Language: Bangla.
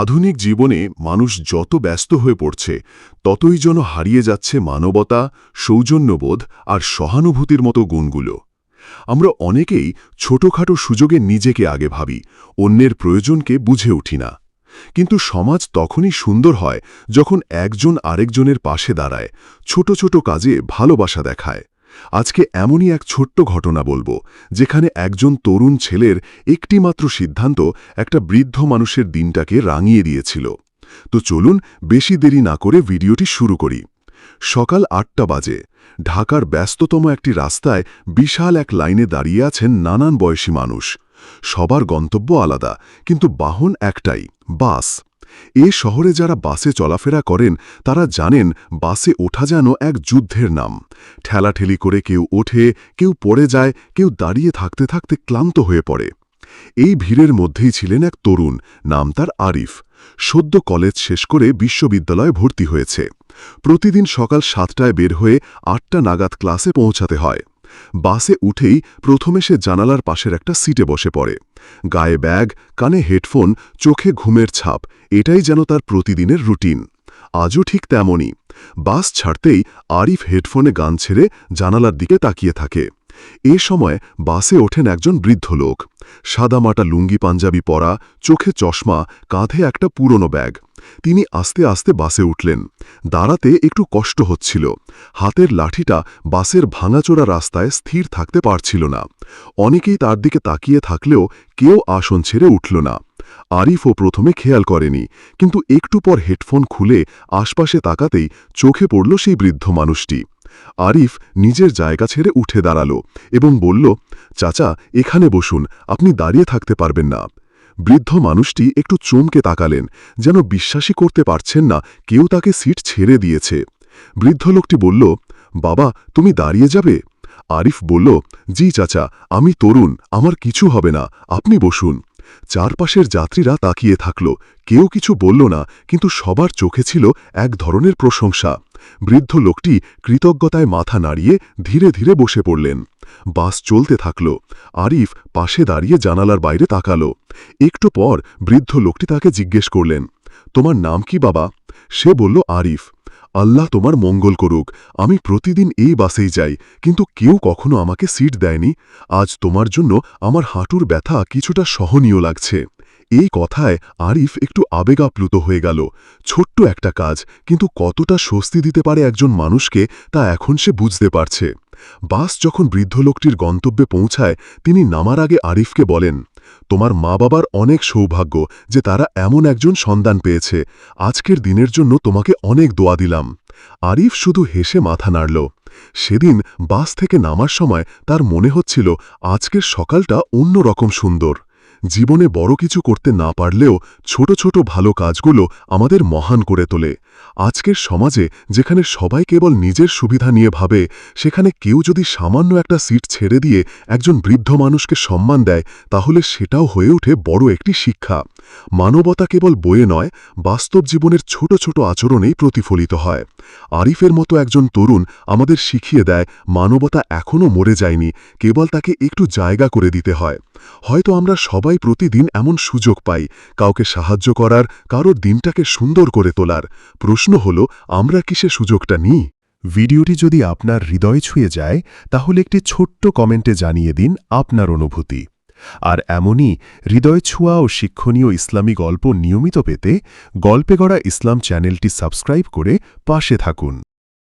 আধুনিক জীবনে মানুষ যত ব্যস্ত হয়ে পড়ছে, ততই যেন হারিয়ে যাচ্ছে মানবতা, সৌজন্যবোধ আর সহানুভূতির মতো গুণগুলো। আমরা অনেকেই ছোটখাটো সুযোগে নিজেকে আগে ভাবি, অন্যের প্রয়োজনকে বুঝে উঠি না। কিন্তু সমাজ তখনই সুন্দর হয় যখন একজন আরেকজনের পাশে দাঁড়ায়, ছোট ছোট কাজে ভালোবাসা দেখায়। আজকে এমনই এক ছোট্ট ঘটনা বলব, যেখানে একজন তরুণ ছেলের একটিমাত্র সিদ্ধান্ত একটা বৃদ্ধ মানুষের দিনটাকে রাঙিয়ে দিয়েছিল। তো চলুন বেশি দেরি না করে ভিডিওটি শুরু করি। সকাল আটটা বাজে। ঢাকার ব্যস্ততম একটি রাস্তায় বিশাল এক লাইনে দাঁড়িয়ে আছেন নানান বয়সী মানুষ। সবার গন্তব্য আলাদা, কিন্তু বাহন একটাই, বাস। এ শহরে যারা বাসে চলাফেরা করেন, তারা জানেন বাসে ওঠা যেন এক যুদ্ধের নাম। ঠেলাঠেলি করে কেউ ওঠে, কেউ পড়ে যায়, কেউ দাঁড়িয়ে থাকতে থাকতে ক্লান্ত হয়ে পড়ে। এই ভিড়ের মধ্যেই ছিলেন এক তরুণ, নাম তার আরিফ। সদ্য কলেজ শেষ করে বিশ্ববিদ্যালয়ে ভর্তি হয়েছে। প্রতিদিন সকাল সাতটায় বের হয়ে আটটা নাগাদ ক্লাসে পৌঁছাতে হয়। বাসে উঠেই প্রথমে সে জানালার পাশের একটা সিটে বসে পড়ে। গায়ে ব্যাগ, কানে হেডফোন, চোখে ঘুমের ছাপ, এটাই যেন তার প্রতিদিনের রুটিন। আজও ঠিক তেমনই। বাস ছাড়তেই আরিফ হেডফোনে গান ছেড়ে জানালার দিকে তাকিয়ে থাকে। এ সময় বাসে ওঠেন একজন বৃদ্ধ লোক। সাদামাটা লুঙ্গি পাঞ্জাবি পরা, চোখে চশমা, কাঁধে একটা পুরনো ব্যাগ। তিনি আস্তে আস্তে বাসে উঠলেন। দাঁড়াতে একটু কষ্ট হচ্ছিল। হাতের লাঠিটা বাসের ভাঙাচোরা রাস্তায় স্থির থাকতে পারছিল না। অনেকেই তার দিকে তাকিয়ে থাকলেও কেউ আসন ছেড়ে উঠল না। আরিফও প্রথমে খেয়াল করেনি, কিন্তু একটু পর হেডফোন খুলে আশপাশে তাকাতেই চোখে পড়ল সেই বৃদ্ধ মানুষটি। আরিফ নিজের জায়গা ছেড়ে উঠে দাঁড়াল এবং বলল, চাচা, এখানে বসুন, আপনি দাঁড়িয়ে থাকতে পারবেন না। বৃদ্ধ মানুষটি একটু চমকে তাকালেন, যেন বিশ্বাসই করতে পারছেন না কেউ তাকে সিট ছেড়ে দিয়েছে। বৃদ্ধ লোকটি বলল, বাবা, তুমি দাঁড়িয়ে যাবে? আরিফ বলল, জি চাচা, আমি তরুণ, আমার কিছু হবে না, আপনি বসুন। চারপাশের যাত্রীরা তাকিয়ে থাকল। কেউ কিছু বলল না, কিন্তু সবার চোখে ছিল এক ধরনের প্রশংসা। বৃদ্ধ লোকটি কৃতজ্ঞতায় মাথা নাড়িয়ে ধীরে ধীরে বসে পড়লেন। বাস চলতে থাকল। আরিফ পাশে দাঁড়িয়ে জানালার বাইরে তাকালো। একটু পর বৃদ্ধ লোকটি তাকে জিজ্ঞেস করলেন, তোমার নাম কি বাবা? সে বলল, আরিফ। আল্লাহ তোমার মঙ্গল করুক। আমি প্রতিদিন এই বাসেই যাই, কিন্তু কেউ কখনো আমাকে সিট দেয়নি। আজ তোমার জন্য আমার হাঁটুর ব্যথা কিছুটা সহনীয় লাগছে। এই কথায় আরিফ একটু আবেগাপ্লুত হয়ে গেল। ছোট্ট একটা কাজ, কিন্তু কতটা স্বস্তি দিতে পারে একজন মানুষকে তা এখন সে বুঝতে পারছে। বাস যখন বৃদ্ধ লোকটির গন্তব্যে পৌঁছায়, তিনি নামার আগে আরিফকে বলেন তোমার মা বাবার অনেক সৌভাগ্য যে তারা এমন একজন সন্তান পেয়েছে। আজকের দিনের জন্য তোমাকে অনেক দোয়া দিলাম। আরিফ শুধু হেসে মাথা নাড়ল। সেদিন বাস থেকে নামার সময় তার মনে হচ্ছিল আজকের সকালটা অন্য রকম সুন্দর। জীবনে বড় কিছু করতে না পারলেও ছোট ছোট ভালো কাজগুলো আমাদের মহান করে তোলে। আজকের সমাজে যেখানে সবাই কেবল নিজের সুবিধা নিয়ে ভাবে, সেখানে কেউ যদি সামান্য একটা সিট ছেড়ে দিয়ে একজন বৃদ্ধ মানুষকে সম্মান দেয়, তাহলে সেটাও হয়ে ওঠে বড় একটি শিক্ষা। মানবতা কেবল বয়ে নয়, বাস্তব জীবনের ছোট ছোট আচরণেই প্রতিফলিত হয়। আরিফের মতো একজন তরুণ আমাদের শিখিয়ে দেয়, মানবতা এখনও মরে যায়নি, কেবল তাকে একটু জায়গা করে দিতে হয়। হয়তো আমরা সবাই প্রতিদিন এমন সুযোগ পাই, কাউকে সাহায্য করার, কারোর দিনটাকে সুন্দর করে তোলার। প্রশ্ন হল, আমরা কিসে সুযোগটা নিই? ভিডিওটি যদি আপনার হৃদয় ছুঁয়ে যায়, তাহলে একটি ছোট্ট কমেন্টে জানিয়ে দিন আপনার অনুভূতি। আর এমনই হৃদয় ছুঁয়া ও শিক্ষণীয় ইসলামী গল্প নিয়মিত পেতে গল্পে গড়া ইসলাম চ্যানেলটি সাবস্ক্রাইব করে পাশে থাকুন।